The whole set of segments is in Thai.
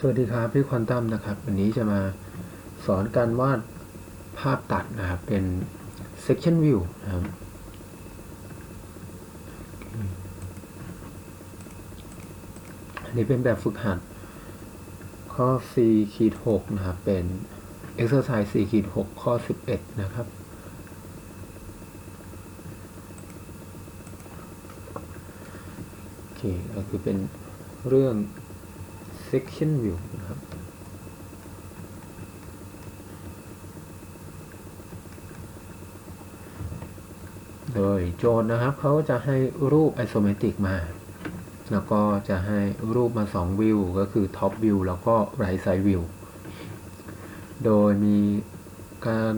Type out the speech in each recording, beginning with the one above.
สวัสดีครับพี่ควอนตัมนะครับ วันนี้จะมาสอนการวาดภาพตัดนะครับ เป็น section view นะครับอันนี้เป็นแบบฝึกหัด ข้อ4ขีด6นะครับ เป็น exercise 4ขีด6ข้อ 11 นะครับ โอเคก็คือเป็นเรื่อง section view นะครับ โดยโจทย์นะครับเขาจะให้รูป isometric มา แล้วก็จะให้รูปมา 2 วิว ก็คือ top view แล้วก็ right side view โดยมีการ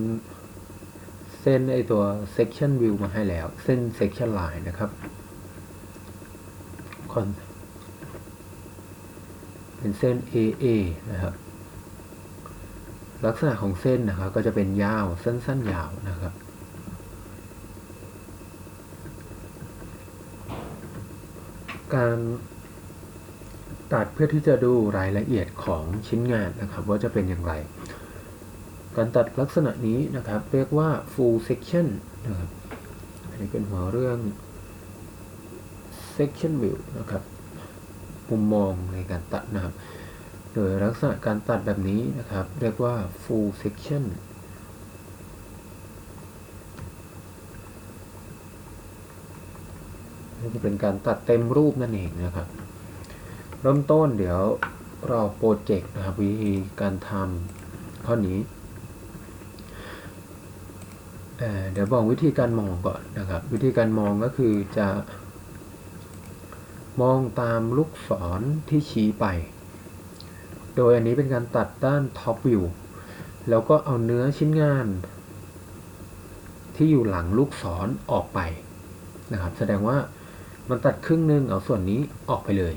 เส้นไอตัว section view มาให้แล้ว เส้น section line นะครับ คอน เป็นเส้น AA นะครับ ลักษณะของเส้นนะครับ ก็จะเป็นยาวสั้นๆยาวนะครับ การตัดเพื่อที่จะดูรายละเอียดของชิ้นงานนะครับ ว่าจะเป็นอย่างไร การตัดลักษณะนี้นะครับ เรียกว่า full section นะครับ อันนี้เป็นหัวเรื่อง section view นะครับ มุมมองในการตัดนะครับ โดยลักษณะการตัดแบบนี้นะครับ เรียกว่า full section นี่จะเป็นการตัดเต็มรูปนั่นเองนะครับ เริ่มต้นเดี๋ยวเราโปรเจกต์นะครับวิธีการทำข้อนี้เเดี๋ยวบอกวิธีการมองก่อนนะครับ วิธีการมองก็คือจะ มองตามลูกศรที่ชี้ไป โดยอันนี้เป็นการตัดด้านท็อปวิวแล้วก็เอาเนื้อชิ้นงาน ที่อยู่หลังลูกศรออกไปนะครับ แสดงว่ามันตัดครึ่งหนึ่งเอาส่วนนี้ออกไปเลย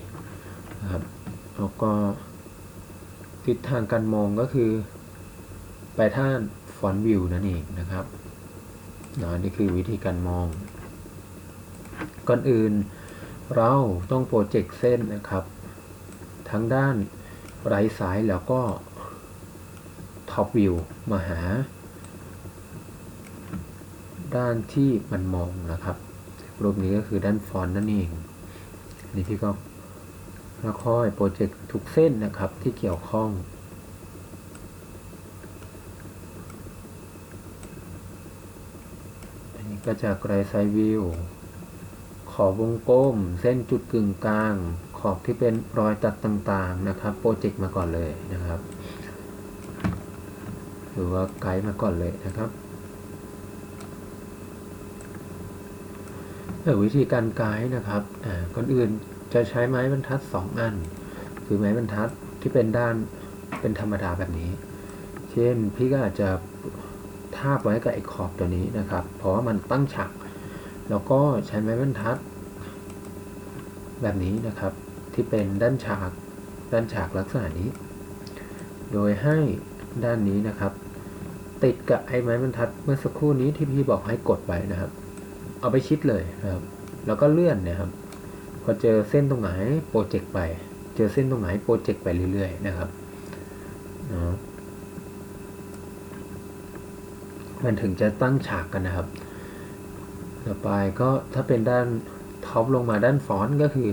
นะครับแล้วก็ทิศทางการมองก็คือ ไปท่านฟอนต์วิวนั่นเองนะครับนะนี่คือวิธีการมอง ก่อนอื่น เราต้องโปรเจกต์เส้นนะครับ ทั้งด้านไรซ้ายแล้วก็ท็อปวิวมาหา ด้านที่มันมองนะครับ รูปนี้ก็คือด้านฟอนต์นั่นเอง นี่พี่ก็แล้วค่อยโปรเจกต์ทุกเส้นนะครับที่เกี่ยวข้องอันนี้ก็จะไรไซวิว อบวงกลม เส้นจุดกึ่งกลาง ขอบที่เป็นรอยตัดต่างๆนะครับโปรเจกต์มาก่อนเลยนะครับ หรือว่าไกด์มาก่อนเลยนะครับวิธีการไกด์นะครับอ่าก่อนอื่นจะใช้ไม้บรรทัด 2 อัน คือไม้บรรทัดที่เป็นด้านเป็นธรรมดาแบบนี้ เช่นพี่ก็อาจจะทาบไว้กับไอ้ขอบตัวนี้นะครับ เพราะว่ามันตั้งฉาก แล้วก็ใช้ไม้บรรทัด แบบนี้นะครับ ที่เป็นด้านฉาก ด้านฉากลักษณะนี้ โดยให้ด้านนี้นะครับ ติดกับไอ้ไม้บรรทัดเมื่อสักครู่นี้ที่พี่บอกให้กดไว้นะครับ เอาไปชิดเลยนะครับ แล้วก็เลื่อนนะครับ พอเจอเส้นตรงไหนโปรเจกต์ไป เจอเส้นตรงไหนโปรเจกต์ไปเรื่อยๆนะครับเนาะมันถึงจะตั้งฉากกันนะครับ ต่อไปก็ถ้าเป็นด้าน ท็อปลงมาด้านฟอนต์ก็คือ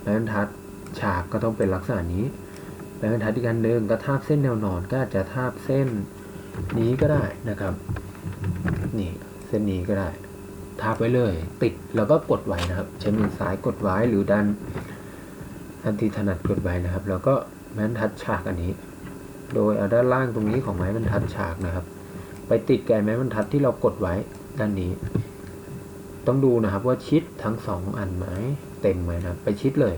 ไม้บรรทัดฉากก็ต้องเป็นลักษณะนี้ไม้บรรทัดอีกอันหนึ่งก็ทาบเส้นแนวนอนก็อาจจะทาบเส้นนี้ก็ได้นะครับ นี่เส้นนี้ก็ได้ทาบไว้เลย ติดแล้วก็กดไว้นะครับ ใช้มือซ้ายกดไว้หรือด้านด้านที่ถนัดกดไว้นะครับ แล้วก็ไม้บรรทัดฉากอันนี้ โดยเอาด้านล่างตรงนี้ของไม้บรรทัดฉากนะครับ ไปติดแกนไม้บรรทัดที่เรากดไว้ด้านนี้ ต้องดูนะครับว่าชิดทั้งสองอันไหมเต็มไหมนะครับไปชิดเลย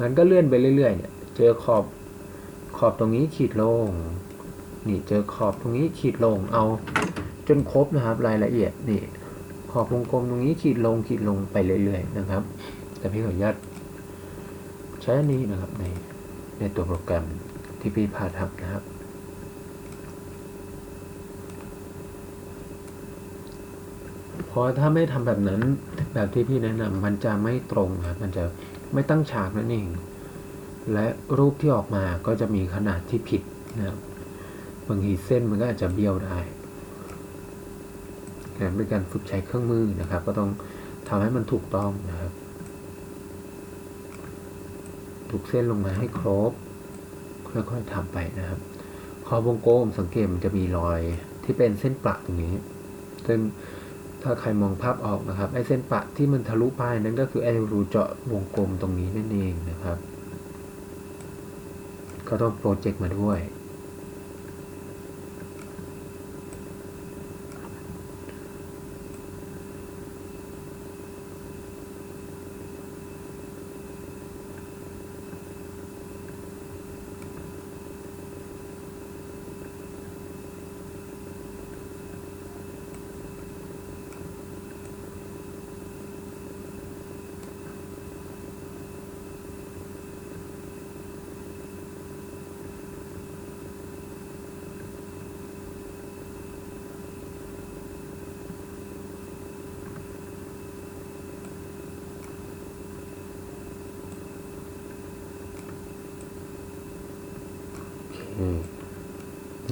งั้นก็เลื่อนไปเรื่อยๆเนี่ยเจอขอบขอบตรงนี้ขีดลง นี่เจอขอบตรงนี้ขีดลงเอาจนครบนะครับรายละเอียดนี่ขอบวงกลมตรงนี้ขีดลงขีดลงไปเรื่อยๆนะครับ แต่พี่ขออนุญาตใช้อันนี้นะครับในในตัวโปรแกรมที่พี่พาทำนะครับ เพราะถ้าไม่ทำแบบนั้นแบบที่พี่แนะนำมันจะไม่ตรงครับมันจะไม่ตั้งฉากนั่นเอง และรูปที่ออกมาก็จะมีขนาดที่ผิดนะครับบางทีเส้นมันก็อาจจะเบี้ยวได้งานเป็นการฝึกใช้เครื่องมือนะครับ ก็ต้องทำให้มันถูกต้องนะครับถูกเส้นลงมาให้ครบ ค่อยๆทำไปนะครับขอบวงกลมสังเกตมันจะมีรอยที่เป็นเส้นประตรงนี้ ซึ่ง ถ้าใครมองภาพออกนะครับไอเส้นประที่มันทะลุไปนั่นก็คือไอรูเจาะวงกลมตรงนี้นั่นเองนะครับ ก็ต้องโปรเจกต์มาด้วย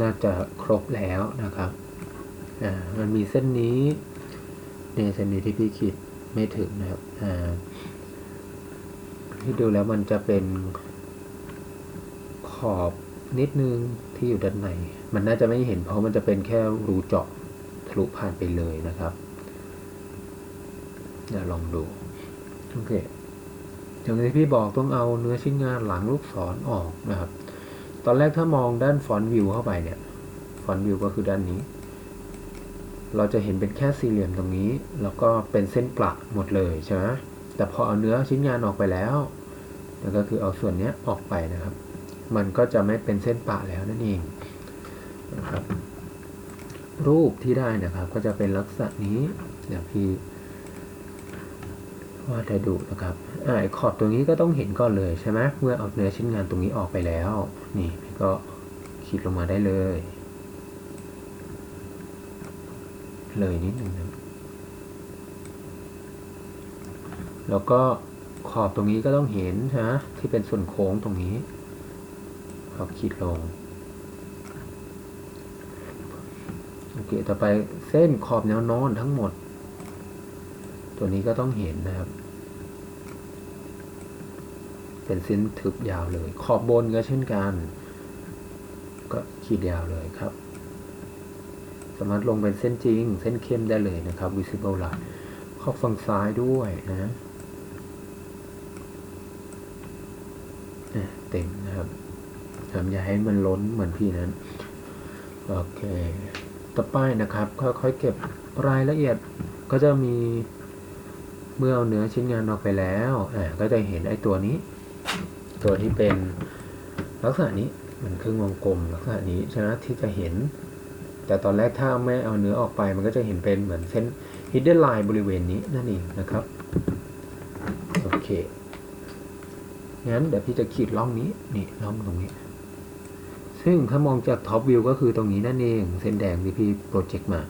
น่าจะครบแล้วนะครับอ่ามันมีเส้นนี้เนี่ยเส้นนี้ที่พี่ขีดไม่ถึงนะครับอ่าที่ดูแล้วมันจะเป็นขอบนิดนึงที่อยู่ด้านใน มันน่าจะไม่เห็นเพราะมันจะเป็นแค่รูเจาะทะลุผ่านไปเลยนะครับเดี๋ยวลองดูโอเคอย่างที่พี่บอกต้องเอาเนื้อชิ้นงานหลังลูกศรออกนะครับ ตอนแรกถ้ามองด้านฟอนต์วิวเข้าไปเนี่ยฟอนต์วิวก็คือด้านนี้ เราจะเห็นเป็นแค่สี่เหลี่ยมตรงนี้ แล้วก็เป็นเส้นประหมดเลยใช่ไหมแต่พอเอาเนื้อชิ้นงานออกไปแล้วนั่นก็คือเอาส่วนนี้ออกไปนะครับ มันก็จะไม่เป็นเส้นปะแล้วนั่นเองนะครับรูปที่ได้นะครับ ก็จะเป็นลักษณะนี้เดี๋ยวพี่วาดให้ดูนะครับ อ่าไอ้ขอบตรงนี้ก็ต้องเห็นก่อนเลยใช่ไหมเมื่อเอาเนื้อชิ้นงานตรงนี้ออกไปแล้ว นี่พี่ก็ขีดลงมาได้เลย เลยนิดหนึ่งนะแล้วก็ขอบตรงนี้ก็ต้องเห็นนะที่เป็นส่วนโค้งตรงนี้เอาขีดลงโอเคต่อไปเส้นขอบแนวนอนทั้งหมด ตัวนี้ก็ต้องเห็นนะครับ เป็นเส้นทึบยาวเลย ขอบบนก็เช่นกัน ก็ขีดยาวเลยครับ สามารถลงเป็นเส้นจริง เส้นเข้มได้เลยนะครับ visible line ขอบฝั่งซ้ายด้วยนะเต็มนะครับทำอย่าให้มันล้นเหมือนพี่นั้น โอเค ต่อไปนะครับ ค่อยๆเก็บรายละเอียดก็จะมีเมื่อเอาเนื้อชิ้นงานออกไปแล้ว อ่า ก็จะเห็นไอ้ตัวนี้ ตัวที่เป็นลักษณะนี้มือนครึ่งวงกลมลักษณะนี้ใช่ไหมที่จะเห็น แต่ตอนแรกถ้าไม่เอาเนื้อออกไป มันก็จะเห็นเป็นเหมือนเส้น hidden line บริเวณนี้นั่นเองนะครับโอเคงั้นเดี๋ยวพี่จะขีดร่องนี้นี่ร่องตรงนี้ ซึ่งถ้ามองจากท็อปวิวก็คือตรงนี้นั่นเอง เส้นแดงที่พี่โปรเจกต์มา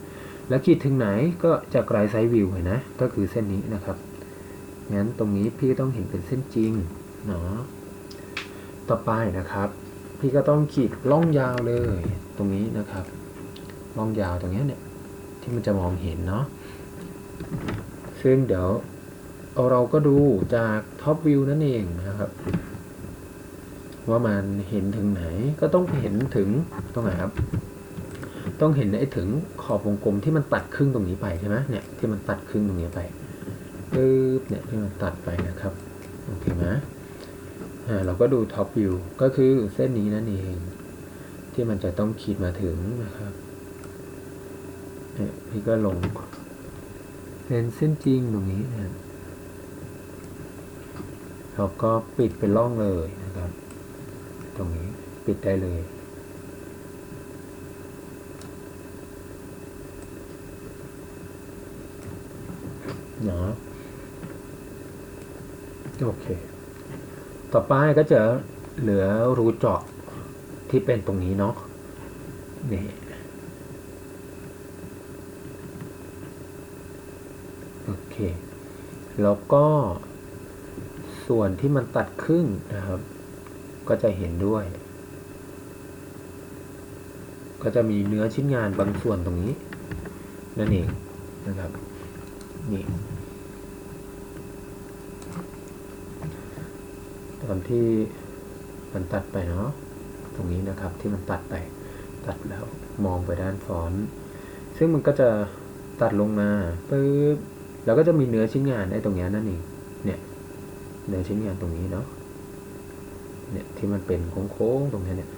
แล้วขีดถึงไหนก็จากไรไซด์วิวเห็นนะ ก็คือเส้นนี้นะครับงั้นตรงนี้พี่ต้องเห็นเป็นเส้นจริงเนาะ ต่อไปนะครับ พี่ก็ต้องขีดล่องยาวเลยตรงนี้นะครับล่องยาวตรงนี้เนี่ยที่มันจะมองเห็นเนาะซึ่งเดี๋ยวเราก็ดูจากท็อปวิวนั่นเองนะครับ ว่ามันเห็นถึงไหนก็ต้องเห็นถึงตรงไหนครับ ต้องเห็นไอ้ถึงขอบวงกลมที่มันตัดครึ่งตรงนี้ไปใช่ไหมเนี่ยที่มันตัดครึ่งตรงนี้ไปปึ๊บเนี่ยที่มันตัดไปนะครับโอเคไหม เราก็ดูท็อปวิวก็คือเส้นนี้นั่นเอง ที่มันจะต้องขีดมาถึงนะครับเนี่ยพี่ก็ลงเป็นเส้นจริงตรงนี้นะเราก็ปิดเป็นร่องเลยนะครับ ตรงนี้ปิดได้เลยเนาะโอเค ต่อไปก็จะเหลือรูเจาะที่เป็นตรงนี้เนาะนี่โอเค แล้วก็ส่วนที่มันตัดครึ่งนะครับ ก็จะเห็นด้วย ก็จะมีเนื้อชิ้นงานบางส่วนตรงนี้ นั่นเองนะครับนี่ ตอนที่มันตัดไปเนาะตรงนี้นะครับที่มันตัดไปตัดแล้วมองไปด้านฟอนต์ซึ่งมันก็จะตัดลงมาปึ๊บแล้วก็จะมีเนื้อชิ้นงานไอ้ตรงนี้นั่นเองเนี่ยเนื้อชิ้นงานตรงนี้เนาะเนี่ยที่มันเป็นโค้งๆตรงนี้เนี่ย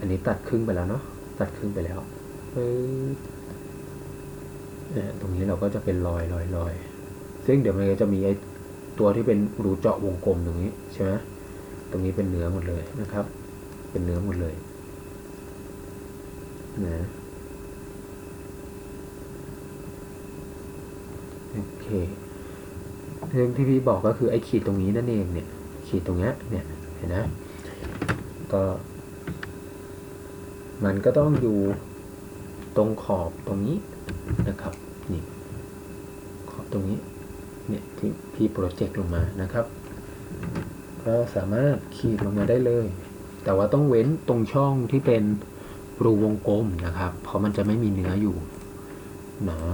อันนี้ตัดครึ่งไปแล้วเนาะตัดครึ่งไปแล้วเนี่ยตรงนี้เราก็จะเป็นรอยรอยรอยซึ่งเดี๋ยวมันก็จะมีไอ้ ตัวที่เป็นรูเจาะวงกลมตรงนี้ใช่ไหมตรงนี้เป็นเนื้อหมดเลยนะครับ เป็นเนื้อหมดเลยนะโอเคเรื่องที่พี่บอกก็คือไอ้ขีดตรงนี้นั่นเองเนี่ยขีดตรงนี้เนี่ยเห็นนะก็มันก็ต้องอยู่ตรงขอบตรงนี้นะครับนี่ขอบตรงนี้ เนี่ยที่พี่โปรเจกต์ลงมานะครับ ก็สามารถขีดลงมาได้เลย แต่ว่าต้องเว้นตรงช่องที่เป็นรูวงกลมนะครับ เพราะมันจะไม่มีเนื้ออยู่เนาะ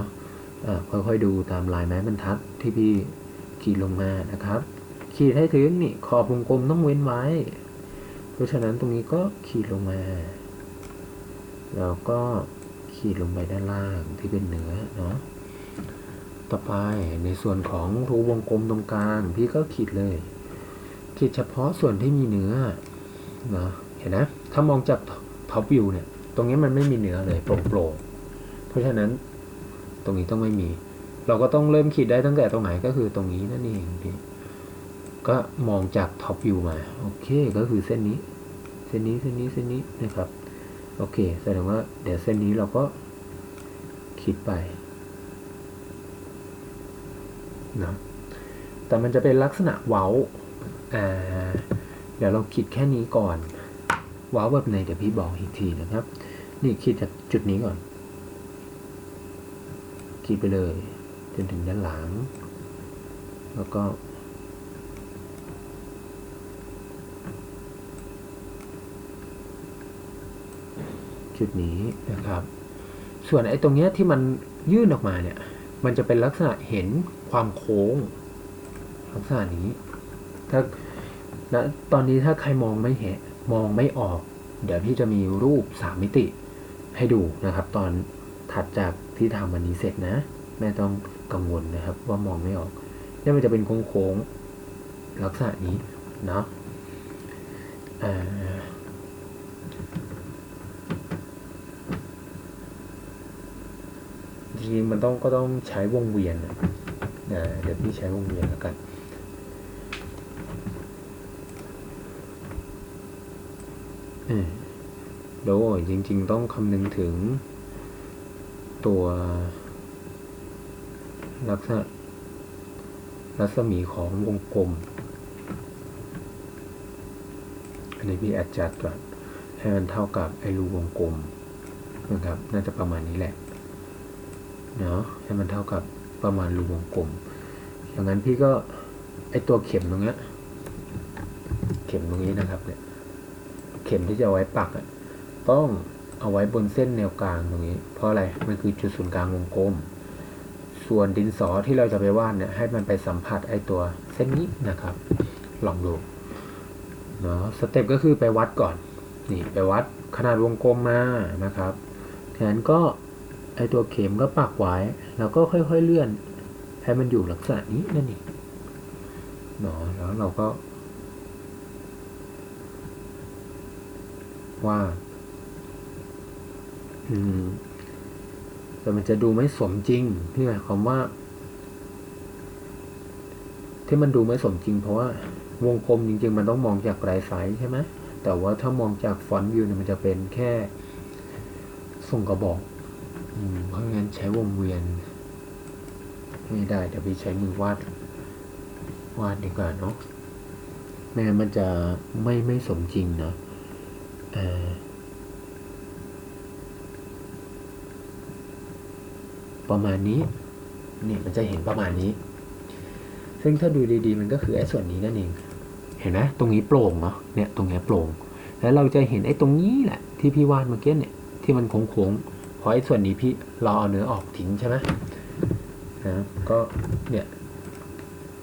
ค่อยๆดูตามลายไม้บรรทัดที่พี่ขีดลงมานะครับ ขีดให้ถึงนี่ขอบวงกลมต้องเว้นไว้ เพราะฉะนั้นตรงนี้ก็ขีดลงมา แล้วก็ขีดลงไปด้านล่างที่เป็นเนื้อเนาะ ต่อไปในส่วนของรูวงกลมตรงกลางพี่ก็ขีดเลย ขีดเฉพาะส่วนที่มีเนื้อเนะเห็นนะถ้ามองจากท็อปวิวเนี่ย ตรงนี้มันไม่มีเนื้อเลยโปร่งเพราะฉะนั้นตรงนี้ต้องไม่มี เราก็ต้องเริ่มขีดได้ตั้งแต่ตรงไหนก็คือตรงนี้นั่นเองพี่ก็มองจากท็อปวิวมาโอเคก็คือเส้นนี้ เส้นนี้เส้นนี้เส้นนี้นะครับ โอเคแสดงว่าเดี๋ยวเส้นนี้เราก็ขีดไป นะแต่มันจะเป็นลักษณะเว้าอ่าเดี๋ยวเราขีดแค่นี้ก่อนเว้าแบบไหนเดี๋ยวพี่บอกอีกทีนะครับ นี่ขีดจากจุดนี้ก่อนขีดไปเลยจนถึงด้านหลัง แล้วก็จุดนี้นะครับ ส่วนไอ้ตรงเนี้ยที่มันยื่นออกมาเนี่ย มันจะเป็นลักษณะเห็นความโค้ง ลักษณะนี้ ถ้าณตอนนี้ถ้าใครมองไม่เห็นมองไม่ออก เดี๋ยวพี่จะมีรูปสามมิติให้ดูนะครับ ตอนถัดจากที่ทำอันนี้เสร็จนะ แม่ต้องกังวลนะครับ ว่ามองไม่ออกเนี่ยมันจะเป็นโค้งๆลักษณะนี้เนาะอ่า จริงๆมันต้องก็ต้องใช้วงเวียนนะเดี๋ยวพี่ใช้วงเวียนแล้วกันเออโดยจริง ๆ ต้องคำนึงถึง ตัวลักษณะรัศมีของวงกลม อันนี้พี่แอดจัดก่อนให้มันเท่ากับไอรูวงกลมนะครับ น่าจะประมาณนี้แหละ เนาะให้มันเท่ากับประมาณรูวงกลม อย่างนั้นพี่ก็ไอตัวเข็มตรงเนี้ยเข็มตรงนี้นะครับเนี่ยเข็มที่จะไว้ปักอะต้องเอาไว้บนเส้นแนวกลางตรงนี้ เพราะอะไรมันคือจุดศูนย์กลางวงกลม ส่วนดินสอที่เราจะไปวาดเนี่ยให้มันไปสัมผัสไอตัวเส้นนี้นะครับ ลองดูเนาะสเต็ปก็คือไปวัดก่อนนี่ไปวัดขนาดวงกลมมานะครับแทนก็ ไอตัวเข็มก็ปักไว้ แล้วก็ค่อยๆเลื่อน ให้มันอยู่ลักษณะนี้นั่นเองเนาะแล้วเราก็ว่า อืม แต่มันจะดูไม่สมจริงที่หมายความว่า ที่มันดูไม่สมจริง เพราะว่าวงกลมจริง ๆ มันต้องมองจากไกลไซส์ใช่ไหมแต่ว่าถ้ามองจากฟอนต์วิวเนี่ยมันจะเป็นแค่ส่งกระบอก เพราะงั้นใช้วงเวียน ไม่ได้เดี๋ยวพี่ใช้มือวาด วาดดีกว่าเนาะไม่งั้นมันจะไม่ไม่สมจริงเนาะเออประมาณนี้นี่มันจะเห็นประมาณนี้ ซึ่งถ้าดูดีๆ มันก็คือไอ้ส่วนนี้นั่นเอง เห็นไหมตรงนี้โปร่งเนาะเนี่ยตรงนี้โปร่ง แล้วเราจะเห็นไอ้ตรงนี้แหละ ที่พี่วาดเมื่อกี้เนี่ยที่มันโค้งๆ เพราะไอ้ส่วนนี้พี่เราเอาเนื้อออกทิ้งใช่ไหมนะก็เนี่ย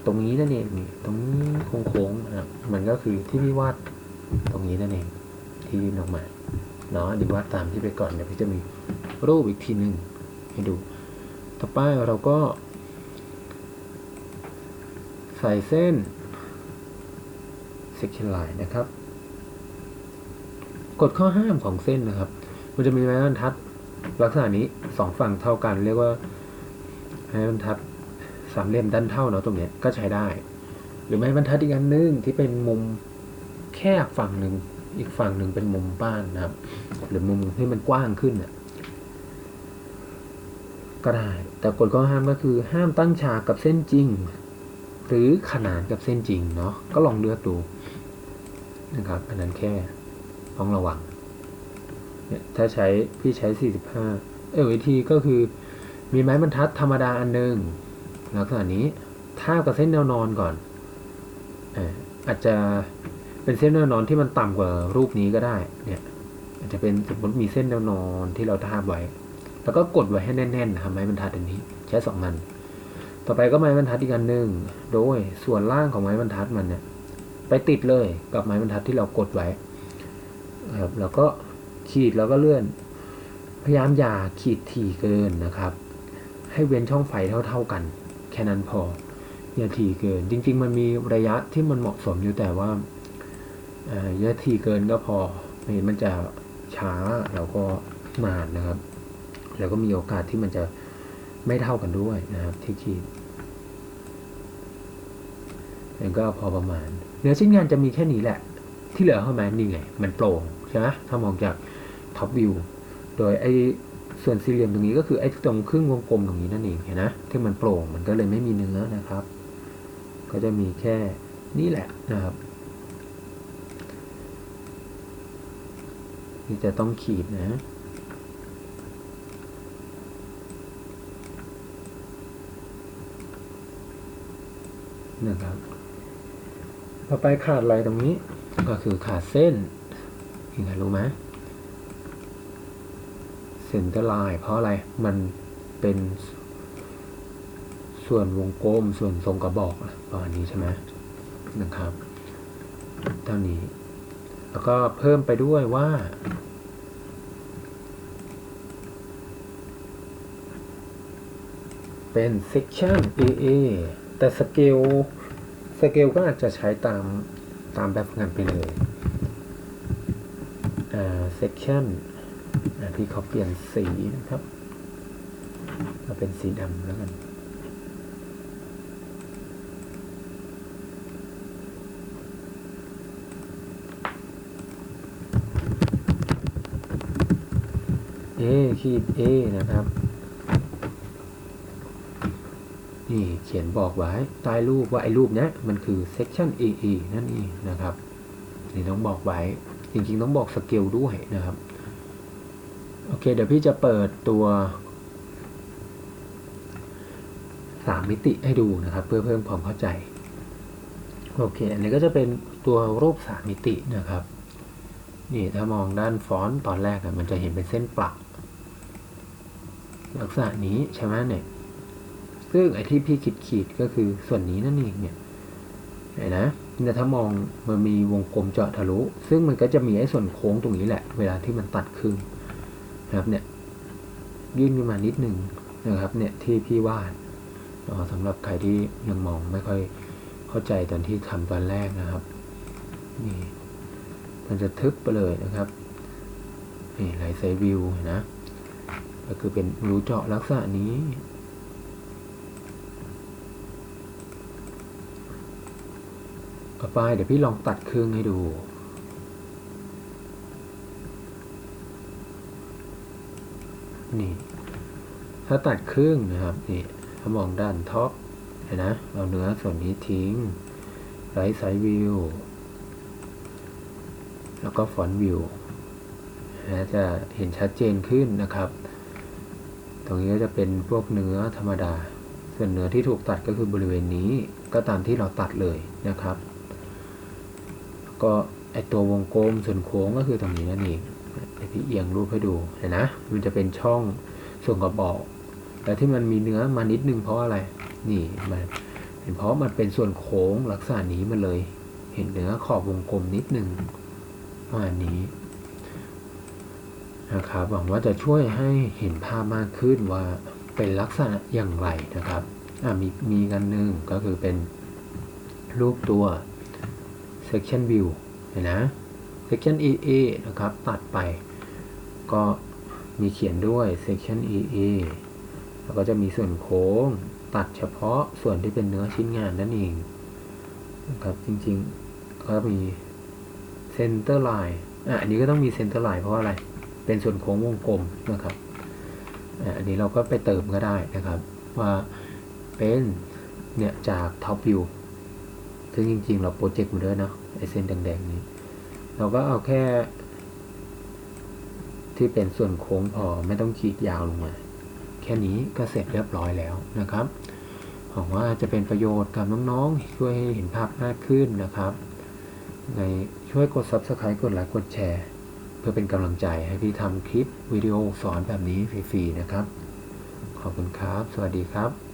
ตรงนี้นั่นเองนี่ตรงนี้โค้งๆนะครับมันก็คือที่พี่วาดตรงนี้นั่นเองที่ยื่นออกมาเนาะดีวาดตามที่ไปก่อนเดี๋ยวพี่จะมีรูปอีกทีหนึ่งให้ดู ต่อไปเราก็ ใส่เส้น section line นะครับกฎข้อห้ามของเส้นนะครับ มันจะมีไม้บรรทัด ลักษณะนี้สองฝั่งเท่ากัน เรียกว่าไม้บรรทัดสามเหลี่ยมด้านเท่าเนาะตรงเนี้ยก็ใช้ได้ หรือไม้บรรทัดอีกอันหนึงที่เป็นมุมแคบฝั่งหนึ่งอีกฝั่งหนึ่งเป็นมุมบ้านนะครับ หรือมุมที่มันกว้างขึ้นน่ะก็ได้ แต่กฎข้อห้ามก็คือห้ามตั้งฉากกับเส้นจริง หรือขนานกับเส้นจริงเนาะก็ลองเลือกดูนะครับ อันนั้นแค่ต้องระวัง เนี่ยถ้าใช้พี่ใช้ 45 เออวิธีก็คือมีไม้บรรทัดธรรมดาอันหนึ่งลักษณะนี้ทาบกับเส้นแนวนอนก่อนอาอาจจะเป็นเส้นแนวนอนที่มันต่ำกว่ารูปนี้ก็ได้ เนี่ยอาจจะเป็นสมมติมีเส้นแนวนอนที่เราทาบไว้ แล้วก็กดไว้ให้แน่นๆนะครับไม้บรรทัดอันนี้ใช้สองอัน ต่อไปก็ไม้บรรทัดอีกอันหนึ่งโดยส่วนล่างของไม้บรรทัดมันเนี่ยไปติดเลยกับไม้บรรทัดที่เรากดไว้ครับแล้วก็ ขีดแล้วก็เลื่อน พยายามอย่าขีดถี่เกินนะครับ ให้เว้นช่องไฟเท่า ๆกัน แค่นั้นพอ อย่าถี่เกิน จริง ๆ มันมีระยะที่มันเหมาะสมอยู่แต่ว่าอ่ออย่าถี่เกินก็พอไม่งั้นมันจะช้าแล้วก็นานนะครับ แล้วก็มีโอกาสที่มันจะไม่เท่ากันด้วยนะครับ ที่ขีดนั่นก็พอประมาณ เนื้อชิ้นงานจะมีแค่นี้แหละ ที่เหลือเข้ามานี่ไง มันโปร่งใช่ไหมถ้ามองจาก ท็อปวิวโดยไอ้ส่วนสี่เหลี่ยมตรงนี้ก็คือไอ้ตรงครึ่งวงกลมตรงนี้นั่นเองเห็นนะที่มันโปร่งมันก็เลยไม่มีเนื้อนะครับ ก็จะมีแค่นี่แหละนะครับที่จะต้องขีดนะนะครับ ต่อไปขาดอะไรตรงนี้ก็คือขาดเส้นยังไงรู้ไหม เส้นเตอร์ไลน์เพราะอะไรมันเป็นส่วนวงกลมส่วนทรงกระบอกประมาณนี้ใช่ไหมนะครับเท่านี้ แล้วก็เพิ่มไปด้วยว่าเป็น section AA แต่สเกลสเกลก็อาจจะใช้ตามตามแบบงานไปเลยอ่า section อ่า พี่เขาเปลี่ยนสีนะครับมาเป็นสีดำแล้วกัน A ขีด A นะครับ นี่เขียนบอกไว้ใต้รูปว่าไอ้รูปเนี้ยมันคือ section AA นั่นเองนะครับ นี่ต้องบอกไว้ จริงๆต้องบอกสเกลด้วยนะครับ โอเค เดี๋ยวพี่จะเปิดตัวสามมิติให้ดูนะครับ เพื่อเพิ่มความเข้าใจ โอเค อันนี้ก็จะเป็นตัวรูปสามมิตินะครับ นี่ถ้ามองด้านฟอนต์ตอนแรกอะมันจะเห็นเป็นเส้นปลักลักษณะนี้ใช่ไหมเนี่ย ซึ่งไอ้ที่พี่ขีดขีดก็คือส่วนนี้นั่นเองเนี่ยเห็นนะเนี่ยถ้ามองมันมีวงกลมเจาะทะลุ ซึ่งมันก็จะมีไอ้ส่วนโค้งตรงนี้แหละ เวลาที่มันตัดครึ่ง นะครับเนี่ยยื่นขึ้นมานิดหนึ่งนะครับเนี่ยที่พี่วาดสำหรับใครที่ยังมองไม่ค่อยเข้าใจตอนที่ทำตอนแรกนะครับนี่มันจะทึบไปเลยนะครับนี่ไลท์ไซวิวนะก็คือเป็นรูเจาะลักษณะนี้ต่อไปเดี๋ยวพี่ลองตัดครึ่งให้ดู นี่ ถ้าตัดครึ่งนะครับนี่ถ้ามองด้านท็อปเห็นนะเอาเนื้อส่วนนี้ทิ้งไลท์ไซวิวแล้วก็ฟอนต์วิวนะจะเห็นชัดเจนขึ้นนะครับ ตรงนี้ก็จะเป็นพวกเนื้อธรรมดา ส่วนเนื้อที่ถูกตัดก็คือบริเวณนี้ก็ตามที่เราตัดเลยนะครับ ก็ไอตัววงกลมส่วนโค้งก็คือตรงนี้นั่นเอง เดี๋ยวพี่เอียงรูปให้ดูเห็นนะ มันจะเป็นช่องส่วนกระบอกแต่ที่มันมีเนื้อมานิดนึงเพราะอะไร นี่มันเป็นเพราะมันเป็นส่วนโค้งลักษณะนี้มันเลย เห็นเนื้อขอบวงกลมนิดนึงประมาณนี้นะครับหวังว่าจะช่วยให้เห็นภาพมากขึ้นว่าเป็นลักษณะอย่างไรนะครับอะมีมีกันหนึ่งก็คือเป็นรูปตัว section view เห็นนะ section EA นะครับ ตัดไป ก็มีเขียนด้วย section EA แล้วก็จะมีส่วนโค้งตัดเฉพาะส่วนที่เป็นเนื้อชิ้นงานนั่นเองนะครับจริงๆ ก็มี center line อะอันนี้ก็ต้องมี center line เพราะว่าอะไร เป็นส่วนโค้งวงกลมนะครับอันนี้เราก็ไปเติมก็ได้นะครับ ว่าเป็นเนี่ยจาก top view ซึ่งจริงๆ เราโปรเจกต์มาด้วยเนาะไอเส้นแดงๆนี้ เราก็เอาแค่ ที่เป็นส่วนโค้งพอไม่ต้องขีดยาวลงมา แค่นี้ก็เสร็จเรียบร้อยแล้วนะครับหวังว่าจะเป็นประโยชน์กับน้องๆ ช่วยให้เห็นภาพมากขึ้นนะครับ ในช่วยกด subscribe กดไลค์กดแชร์ เพื่อเป็นกำลังใจให้พี่ทำคลิปวิดีโอสอนแบบนี้ฟรีๆนะครับ ขอบคุณครับ สวัสดีครับ